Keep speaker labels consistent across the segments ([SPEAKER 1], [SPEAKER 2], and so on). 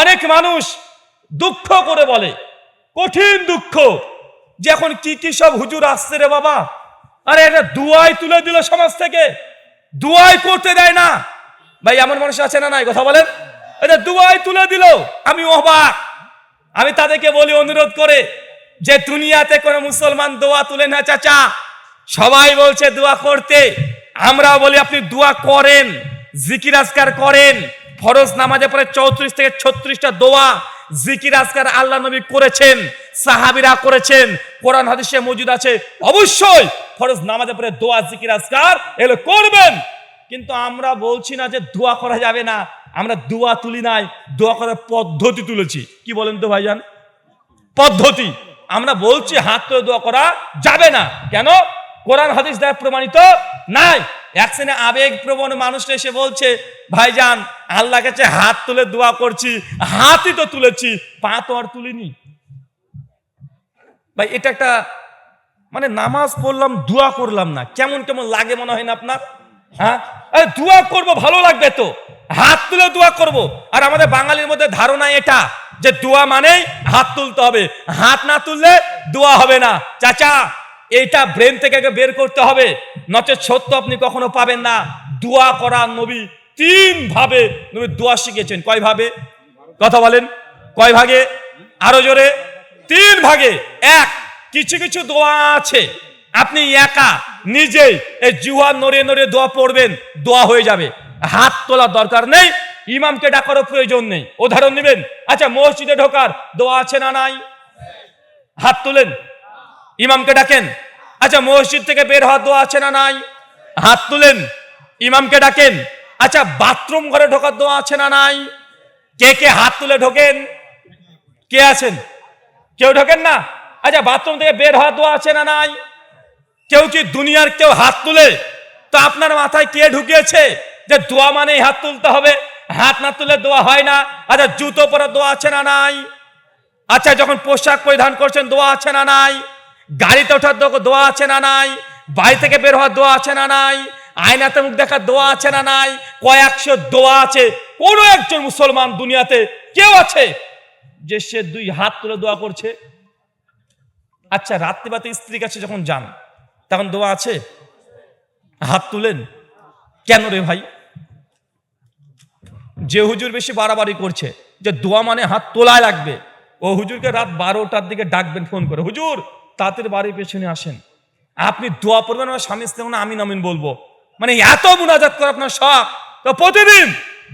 [SPEAKER 1] অনেক মানুষ দুঃখ করে বলে, কঠিন দুঃখ যে এখন কি কি সব হুজুর আসছে রে বাবা। আরে এটা দুয়াই তুলে দিল সমাজ থেকে, দুয়াই করতে দেয় না। ভাই, এমন মানুষ আছে না নাই, কথা বলেন। এটা দুয়াই তুলে দিল, আমি অবাক। আমি তাদেরকে বলি, অনুরোধ করে, যে দুনিয়াতে কোনো মুসলমান দোয়া তুলে না, চাচা। সবাই বলছে দোয়া করতে। আমরা বলি, আপনি দোয়া করেন, জিকির আজকার করেন। ফরজ নামাজে পরে চৌত্রিশ থেকে ছত্রিশটা দোয়া জিকির আজকার আল্লাহ নবী করেছেন, সাহাবিরা করেছেন, কোরআন হাদিসে মজুদ আছে। অবশ্যই ফরজ নামাজে পরে দোয়া জিকির আজকার এগুলো করবেন। কিন্তু আমরা বলছি না যে দোয়া করা যাবে না। আমরা দোয়া তুলি নাই, দোয়া করার পদ্ধতি তুলেছি। কি বলেন তো ভাইজান? পদ্ধতি। আমরা বলছি হাত তুলে দোয়া করা যাবে না। কেন? কোরআন হাদিস দ্বারা প্রমাণিত নাই। এক শ্রেণি আবেগ প্রবণ মানুষ এসে বলছে, ভাইজান আল্লাহ কাছে হাত তুলে দোয়া করছি, হাতই তো তুলেছি, পা তো আর তুলিনি। ভাই, এটা একটা মানে নামাজ পড়লাম, দোয়া করলাম না। কেমন কেমন লাগে মনে হয় না আপনার? হ্যাঁ? আরে দোয়া করব, ভালো লাগবে তো। হাত তুলে দোয়া করব। আর আমাদের বাঙালির মধ্যে ধারণা এটা, যে দোয়া মানেই হাত তুলতে হবে। হাত না তুললে দোয়া হবে না। চাচা এইটা ব্রেন থেকে আগে বের করতে হবে। নচে সত্য আপনি কখনো পাবেন না। দোয়া করা নবী তিন ভাবে। নবী দোয়া শিখেছেন কয় ভাবে? কথা বলেন। কয় ভাগে? আরও জোরে। তিন ভাগে। এক, কিছু কিছু দোয়া আছে। আপনি একা নিজেই এই জুয়া নড়ে নড়ে দোয়া পড়বেন, দোয়া হয়ে যাবে। হাত তোলার দরকার নেই, ইমামকে ডাকারও প্রয়োজন নেই। উদাহরণ নেবেন আচ্ছা মসজিদে ঢোকার দোয়া আছে না নাই? হাত তুলেন। ইমামকে ডাকেন। আচ্ছা মসজিদ থেকে বের হওয়ার দোয়া আছে না নাই? হাত তুলেন। ইমামকে ডাকেন। আচ্ছা বাথরুম ঘরে ঢোকার দোয়া আছে না নাই? কে কে হাত তুলে ঢোকেন? কে আছেন? কেউ ঢোকেন না? আচ্ছা বাথরুম থেকে বের হওয়ার দোয়া আছে না নাই? কেউ কি দুনিয়ার কেউ হাত তুলে? তো আপনার মাথায় কে ঢুকিয়েছে যে দোয়া মানেই হাত তুলতে হবে? হাত না তুলে দোয়া হয় না। আচ্ছা জুতো পরে দোয়া আছে না নাই? আচ্ছা যখন পোশাক পরিধান করছেন, দোয়া আছে না নাই? গাড়িতে ওঠার দোয়া আছে না নাই? বাড়ি থেকে বের হওয়ার দোয়া আছে না নাই? আয়নাতে মুখ দেখার দোয়া আছে না নাই? কয়েকশো দোয়া আছে। কোন একজন মুসলমান দুনিয়াতে কেউ আছে যে সে দুই হাত তুলে দোয়া করছে? আচ্ছা রাত্রিবাতে স্ত্রীর কাছে যখন যান, তখন দোয়া আছে? হাত তুলেন? কেন রে ভাই? যে হুজুর বেশি বাড়াবাড়ি করছে, যে দোয়া মানে হাত তোলায় লাগবে। ও হুজুরকে রাত বারোটার দিকে ডাকবেন, ফোন করে, হুজুর তাদের বাড়ির পেছনে আসেন। আপনি দোয়া পড়বেন, আমার স্বামী স্ত্রী আমি নামিন বলব। মানে এত মুনাজাত করে আপনার শখ, তো প্রতিদিন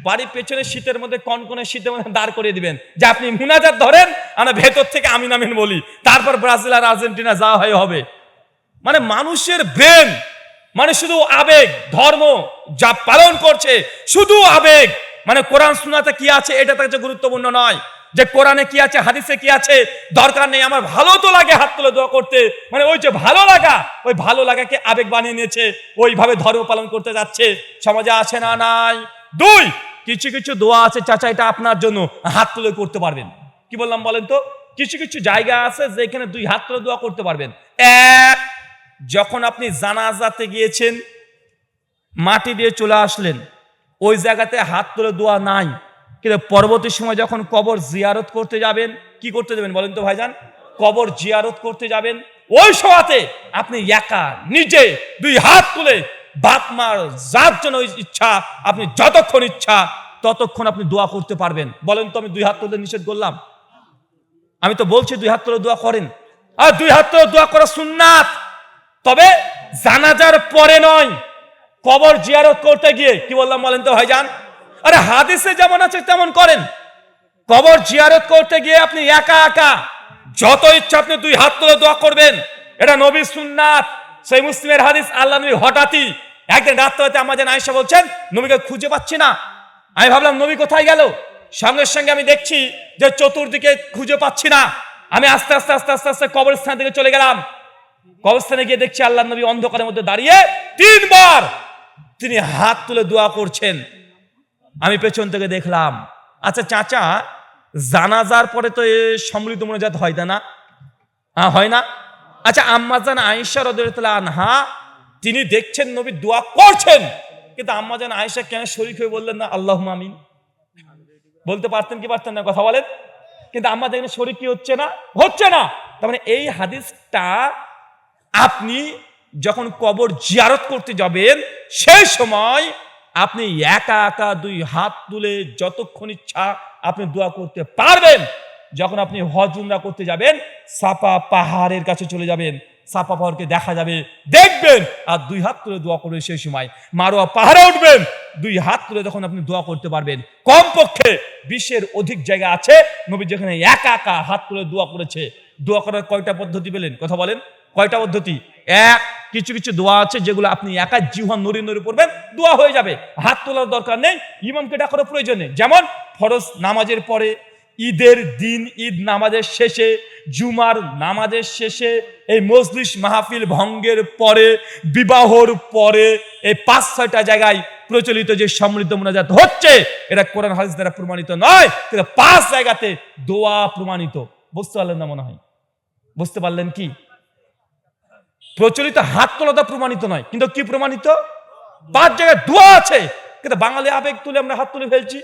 [SPEAKER 1] বাড়ির পেছনে শীতের মধ্যে, কনকনে শীতের মধ্যে দাঁড় করিয়ে দিবেন। যে আপনি মুনাজাত ধরেন, আমরা ভেতর থেকে আমি নামিন বলি। তারপর ব্রাজিল আর আর্জেন্টিনা যাওয়া হয় হবে। মানে মানুষের ব্রেন মানে শুধু আবেগ, ধর্ম যা পালন করছে, শুধু আবেগ। মানে কোরআন শোনাতে কি আছে, এটা তার গুরুত্বপূর্ণ নয়। যে কোরআনে কি আছে, হাদিসে কি আছে, দরকার নেই। আমার ভালো তো লাগে হাত তুলে দোয়া করতে। মানে ওই যে ভালো লাগা, ওই ভালো লাগাকে আবেগ বানিয়ে নিয়েছে, ওইভাবে ধর্ম পালন করতে যাচ্ছে। সমাজে আছে না নাই? দুই, কিছু কিছু দোয়া আছে, চাচা, এটা আপনার জন্য। হাত তুলে করতে পারবেন। কি বললাম বলেন তো? কিছু কিছু জায়গা আছে যেখানে দুই হাত তুলে দোয়া করতে পারবেন। এক, যখন আপনি জানাজাতে গিয়েছেন, মাটি দিয়ে চলে আসলেন, ওই জায়গাতে হাত তুলে দোয়া নাই। কিন্তু পরবর্তী সময় যখন কবর জিয়ারত করতে যাবেন, কি করতে যাবেন বলেন তো ভাইজান? কবর জিয়ারত করতে যাবেন, ওই সময়তে আপনি একা, নিজে দুই হাত তুলে বাপ মার যার জন্য ইচ্ছা, আপনি যতক্ষণ ইচ্ছা ততক্ষণ আপনি দোয়া করতে পারবেন। বলেন তো আমি দুই হাত তুলে নিষেধ করলাম। আমি তো বলছি দুই হাত তুলে দোয়া করেন। আর দুই হাত তুলে দোয়া করা সুন্নাত। তবে জানাজার পরে নয়, কবর জিয়ারত করতে গিয়ে কি বললাম বলেন তো ভাইজান? আরে হাদিসে যেমন আছে, তেমন করেন। কবর জিয়ারত করতে গিয়ে আপনি একা একা যত ইচ্ছা আপনি দুই হাত তুলে দোয়া করবেন। এটা নবী সুন্নাত। সেই মুসলিমের হাদিস আল্লাহ নবী হঠাৎই একদিন রাত্রে আমাদের আয়েশা বলছেন, নবীকে খুঁজে পাচ্ছি না। আমি ভাবলাম, নবী কোথায় গেল? সঙ্গে সঙ্গে আমি দেখছি যে চতুর্দিকে খুঁজে পাচ্ছি না। আমি আস্তে আস্তে আস্তে আস্তে আস্তে কবরস্থান থেকে চলে গেলাম। কবরস্থানে গিয়ে দেখছি আল্লাহ নবী অন্ধকারের মধ্যে দাঁড়িয়ে তিনবার তিনি হাত তুলে দোয়া করছেন। আমি পেছন থেকে দেখলাম। আচ্ছা চাচা, জানাজার পরে তো এ সম্মিলিত মনোজাত হয় না? হ্যাঁ না? আচ্ছা আম্মাজান আয়েশা রদুল্লাহ আনহা, তিনি দেখছেন নবী দোয়া করছেন, কিন্তু আম্মাজান আয়েশা কেন শরীর হয়ে বললেন না? আল্লাহ আমিন। বলতে পারতেন কি পারতেন না? কথা বলেন। কিন্তু আম্মা এখানে শরীর কি হচ্ছে না? হচ্ছে না। তার মানে এই হাদিসটা আপনি যখন কবর জিয়ারত করতে যাবেন, সেই সময় আপনি একা একা দুই হাত তুলে যতক্ষণ ইচ্ছা আপনি দোয়া করতে পারবেন। যখন আপনি হজ উমরা করতে যাবেন, সাপা পাহাড়ের কাছে চলে যাবেন, সাপা পাহাড়কে দেখা যাবে, দেখবেন, আর দুই হাত তুলে দোয়া করবেন সেই সময়। মারোয়া পাহাড়ে উঠবেন, দুই হাত তুলে তখন আপনি দোয়া করতে পারবেন। কমপক্ষে বিশ্বের অধিক জায়গা আছে, নবী যেখানে একা একা হাত তুলে দোয়া করেছে। দোয়া করার কয়টা পদ্ধতি পেলেন? কথা বলেন। কয়টা পদ্ধতি? এক কিছু কিছু দোয়া আছে যেগুলো আপনি একা জিহান নড়ি নড়ি পড়বেন, দোয়া হয়ে যাবে। হাত তোলার দরকার নেই, ইমামকে ডাকারও প্রয়োজন নেই। যেমন ফরজ নামাজের পরে ঈদের দিন, ঈদ নামাজের শেষে, জুমার নামাজের শেষে, এই মজলিস মাহফিল ভঙ্গের পরে, বিবাহর পরে, এই পাঁচ, ছয়টা জায়গায় প্রচলিত যে সমৃদ্ধ মোনাজাত হচ্ছে, এটা কোরআন হাদিস দ্বারা প্রমাণিত নয়, কিন্তু পাঁচ জায়গাতে দোয়া প্রমাণিত। বুঝতে পারলেন না মনে হয়? বুঝতে পারলেন কি? প্রচলিত হাত তোলাটা প্রমাণিত নয়। কিন্তু কি প্রমাণিত? পাঁচ জায়গায় দোয়া আছে। কিন্তু বাঙালি আবেগ তুলে আমরা হাত তুলে ফেলছি।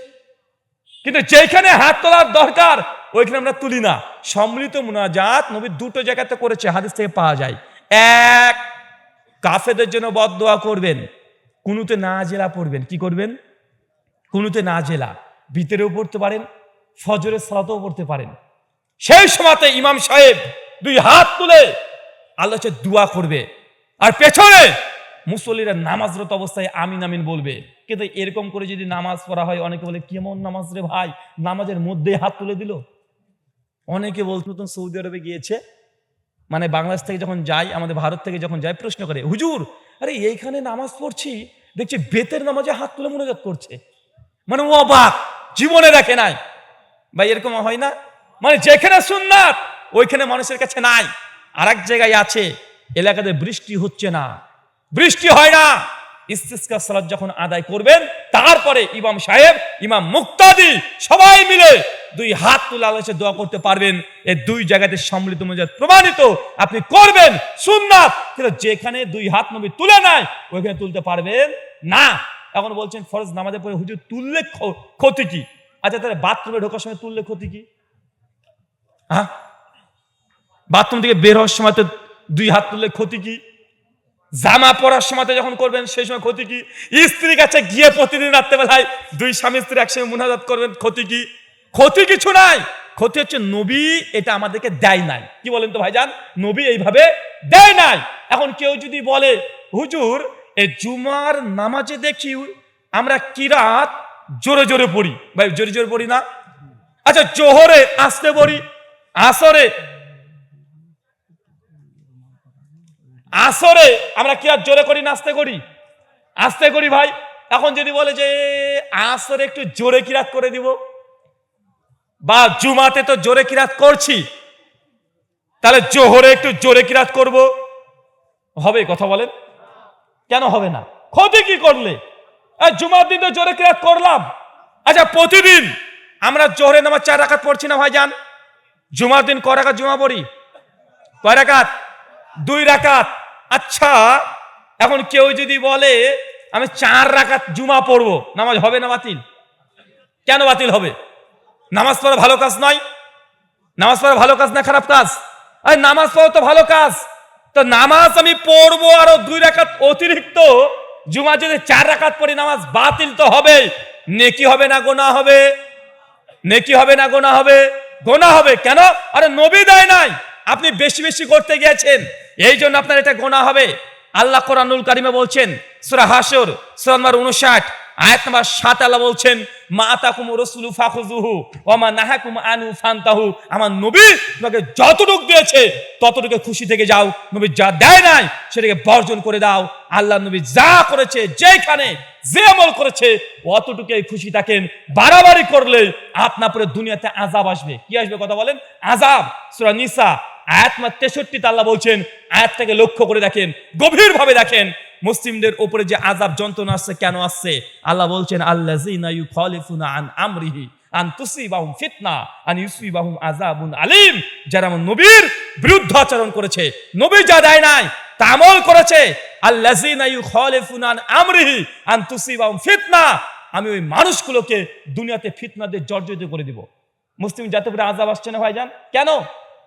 [SPEAKER 1] কিন্তু যেখানে হাত তোলার দরকার, ওইখানে আমরা তুলি না। সম্মিলিত মুনাজাত নবী দুটো জায়গাতে করেছে, হাদিস থেকে পাওয়া যায়। এক কাফেদের জন্য বদদোয়া করবেন। কুনুতে না জেলা পড়বেন। কি করবেন? কুনুতে না জেলা ভিতরেও পড়তে পারেন, ফজরের সালাতেও পড়তে পারেন। সেই সময়তে ইমাম সাহেব দুই হাত তুলে আল্লাহ হচ্ছে দোয়া করবে। আর পেছনে মুসল্লিরা নামাজরত অবস্থায় আমিন আমিন বলবে। কিন্তু এরকম করে যদি নামাজ পড়া হয়, অনেকে বলে, কেমন নামাজ রে ভাই? নামাজের মধ্যে হাত তুলে দিল? অনেকে বলতো নতুন সৌদি আরবে গিয়েছে। মানে বাংলাদেশ থেকে যখন যাই আমাদের ভারত থেকে যখন যাই প্রশ্ন করে, হুজুর, আরে এইখানে নামাজ পড়ছি? দেখছি বেতের নামাজে হাত তুলে মনোজাত করছে। মানে ও অবাক, জীবনে দেখে নাই। ভাই, এরকম হয় না? মানে যেখানে সুন্নাত, ওইখানে মানুষের কাছে নাই। আর এক জায়গায় আছে, এলাকাতে বৃষ্টি হচ্ছে না। বৃষ্টি হয় না। ইস্তিস্কা সালাত যখন আদায় করবেন, তারপরে ইমাম সাহেব, ইমাম মুক্তাদি সবাই মিলে দুই হাত তুলে আলোচে দোয়া করতে পারবেন। এই দুই জায়গাতে সম্মিলিত মজাদ প্রমাণিত। আপনি করবেন সুন্নাত, কিন্তু যেখানে দুই হাত নবী তুলে নাই, ওইখানে তুলতে পারবেন না। এখন বলছেন, ফরজ নামাজের পরে হুজুর তুললে ক্ষতি কি? আচ্ছা তাহলে বাথরুমে ঢোকার সময় তুললে ক্ষতি কি? হ্যাঁ? বাথরুম থেকে বের হওয়ার সময় দুই হাত তুললে ক্ষতি কি? জামা পরার সময় যখন করবেন, সেই সময় ক্ষতি কি? স্ত্রীর কাছে গিয়ে প্রতিদিন রাত্রেবেলায় দুই স্বামী স্ত্রী একসঙ্গে মুনাজাত করবেন, ক্ষতি কি? ক্ষতি কিছু নাই। ক্ষতি হচ্ছে নবী এটা আমাদেরকে দেয় নাই। কি বলেন তো ভাইজান? নবী এইভাবে দেয় নাই। এখন কেউ যদি বলে, হুজুর এই জুমার নামাজে দেখি আমরা কিরাত জোরে জোরে পড়ি? ভাই, জোরে জোরে পড়ি না। আচ্ছা জোহরে আসতে পড়ি, আসরে আসরে আমরা কি আর জোরে করি, নাচতে করি? আস্তে করি ভাই। এখন যদি বলে যে, আসরে একটু জোরে কিরাত করে দিব? বা জুমাতে তো জোরে কিরাত করছি? তাহলে জোহরে একটু জোরে কিরাত করব? হবে কথা বলেন? কেন হবে না? ক্ষতি কি করলে? জুমার দিন তো জোরে কিরাত করলাম। আচ্ছা প্রতিদিন আমরা জোহরে নামাজ চার রাখাত পড়ছি না ভাই ভাইজান জুমার দিন ক রাখাত জুমা পড়ি? কয় রাকাত? দুই রাকাত। আচ্ছা এখন কেউ যদি বলে, আমি চার রাকাত জুমা পড়ব, নামাজ হবে না বাতিল? কেন বাতিল হবে? নামাজ পড়া ভালো কাজ নয়? নামাজ পড়া ভালো কাজ না খারাপ কাজ? আরে, নামাজ পড়া তো ভালো কাজ। তো নামাজ আমি পড়ব আরও দুই রাকাত অতিরিক্ত, জুমা যদি চার রাকাত পড়ি, নামাজ বাতিল তো হবে। নেকি হবে না, গোনা হবে? নেকি হবে না, গোনা হবে? গোনা হবে কেন? আরে, নবী দেয় নাই। আপনি বেশি বেশি করতে গিয়েছেন। এই জন্য আপনার এটা গোনা হবে। আল্লাহ কোরআনুল কারিমে বলছেন, সুরা হাসর সুরা নম্বর উনষাট আয়াত নম্বর সাত আল্লাহ বলছেন, মা আতাকুম রসুলু ফাখুজুহু ও মা নাহাকুম আনু ফান্তাহু। আমার নবী তোমাকে যতটুক দিয়েছে, ততটুকু খুশি থেকে যাও। নবী যা দেয় নাই, সেটাকে বর্জন করে দাও। আল্লাহ নবী যা করেছে যেখানে যে আমল করেছে, অতটুকুই খুশি থাকেন। বাড়াবাড়ি করলে আপনার পরে দুনিয়াতে আজাব আসবে। কি আসবে কথা বলেন? আজাব সুরা নিসা আয়াত মার তেষট্টিতে আল্লাহ বলছেন, আয়াতটাকে লক্ষ্য করে দেখেন গভীর ভাবে দেখেন, মুসলিমদের উপরে যে আজাব যন্ত্রণা আসছে, কেন আসছে? আল্লাহ বলছেন আল্লাহ আন আমরিহি, আন তুসিবাহুম ফিতনা, আন ইউসিবাহুম আযাবুন আলিম। যারা আমার নবীর বিরুদ্ধ আচরণ করেছে, নবী যা দেয় নাই, তা আমল করেছে, আল্লাযিনা ইউখালিফুনা আন আমরিহি, আন তুসিবাহুম ফিতনা, আমি ওই মানুষগুলোকে দুনিয়াতে ফিতনা দিয়ে জর্জরিত করে দিব। মুসলিম জাতি উপরে আজাব আসছে না ভাইজান? কেন?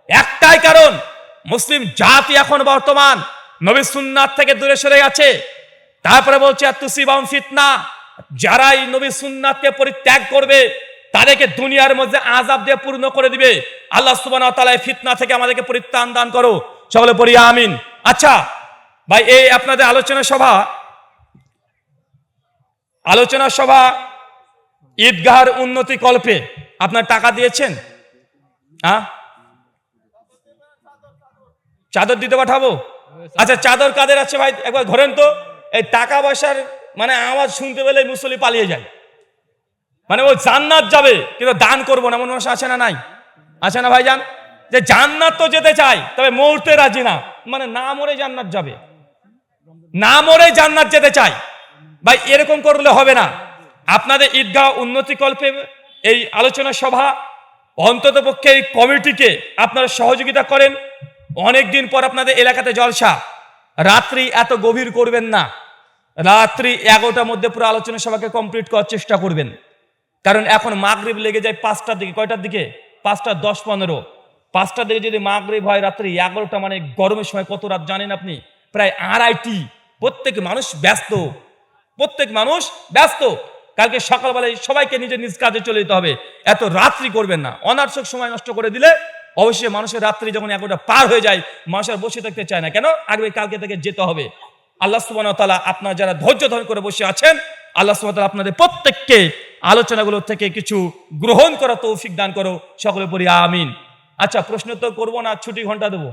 [SPEAKER 1] একটাই কারণ, মুসলিম জাতি এখন বর্তমান নবী সুন্নাত থেকে দূরে সরে গেছে। তারপরে বলছে তুসিবাম ফিতনা। যারা এই নবী সুন্নাতকে পরিত্যাগ করবে, তাদেরকে দুনিয়ার মধ্যে আজাব দিয়ে পূর্ণ করে দিবে। আল্লাহ ওয়া তাআলা ফিতনা থেকে আমাদেরকে পরিত্রাণ দান করো। সকলে পড়ি, আমিন। আচ্ছা ভাই, এই আপনাদের আলোচনা সভা আলোচনা সভা ঈদগাহর উন্নতি কল্পে আপনার টাকা দিয়েছেন? হ্যাঁ চাদর দিতে পাঠাবো? আচ্ছা চাদর কাদের আছে ভাই? একবার ধরেন তো, এই টাকা পয়সার মানে আওয়াজ শুনতে পেলে মুসলি পালিয়ে যায়। মানে ও জান্নাত যাবে, কিন্তু দান করব না এমন মানুষ আছে না নাই? আছে না ভাই যান যে জান্নাত তো যেতে চাই তবে মরতে রাজি না। মানে না মরে জান্নাত যাবে। না মরে জান্নাত যেতে চাই ভাই, এরকম করলে হবে না। আপনাদের ঈদগাহ উন্নতি কল্পে এই আলোচনা সভা অন্তত পক্ষে এই কমিটিকে আপনারা সহযোগিতা করেন। অনেক দিন পর আপনাদের এলাকাতে জলসা। রাত্রি এত গভীর করবেন না। রাত্রি এগারোটার মধ্যে পুরো আলোচনা সভাকে কমপ্লিট করার চেষ্টা করবেন। কারণ এখন মাগরিব লেগে যায় পাঁচটার দিকে। কয়টার দিকে? পাঁচটা দশ পনেরো। পাঁচটার দিকে যদি মাগরিব হয় রাত্রি এগারোটা মানে গরমের সময় কত রাত জানেন আপনি? প্রায় আড়াইটি। প্রত্যেক মানুষ ব্যস্ত। প্রত্যেক মানুষ ব্যস্ত। কালকে সকালবেলায় সবাইকে নিজের নিজ কাজে চলে যেতে হবে। এত রাত্রি করবেন না। অনার্থক সময় নষ্ট করে দিলে অবশ্যই মানুষের রাত্রি যখন একটা পার হয়ে যায় মানুষ আর বসে থাকতে চায় না। কেন? আগে কালকে থেকে যেতে হবে। আল্লাহ সুবাহ তালা আপনার যারা ধৈর্য ধারণ করে বসে আছেন, আল্লাহ সুবাহ আপনাদের প্রত্যেককে আলোচনাগুলো থেকে কিছু গ্রহণ করা তৌফিক দান করো। সকলে পড়ি আমিন। আচ্ছা প্রশ্ন তো করব না, ছুটি ঘণ্টা দেবো।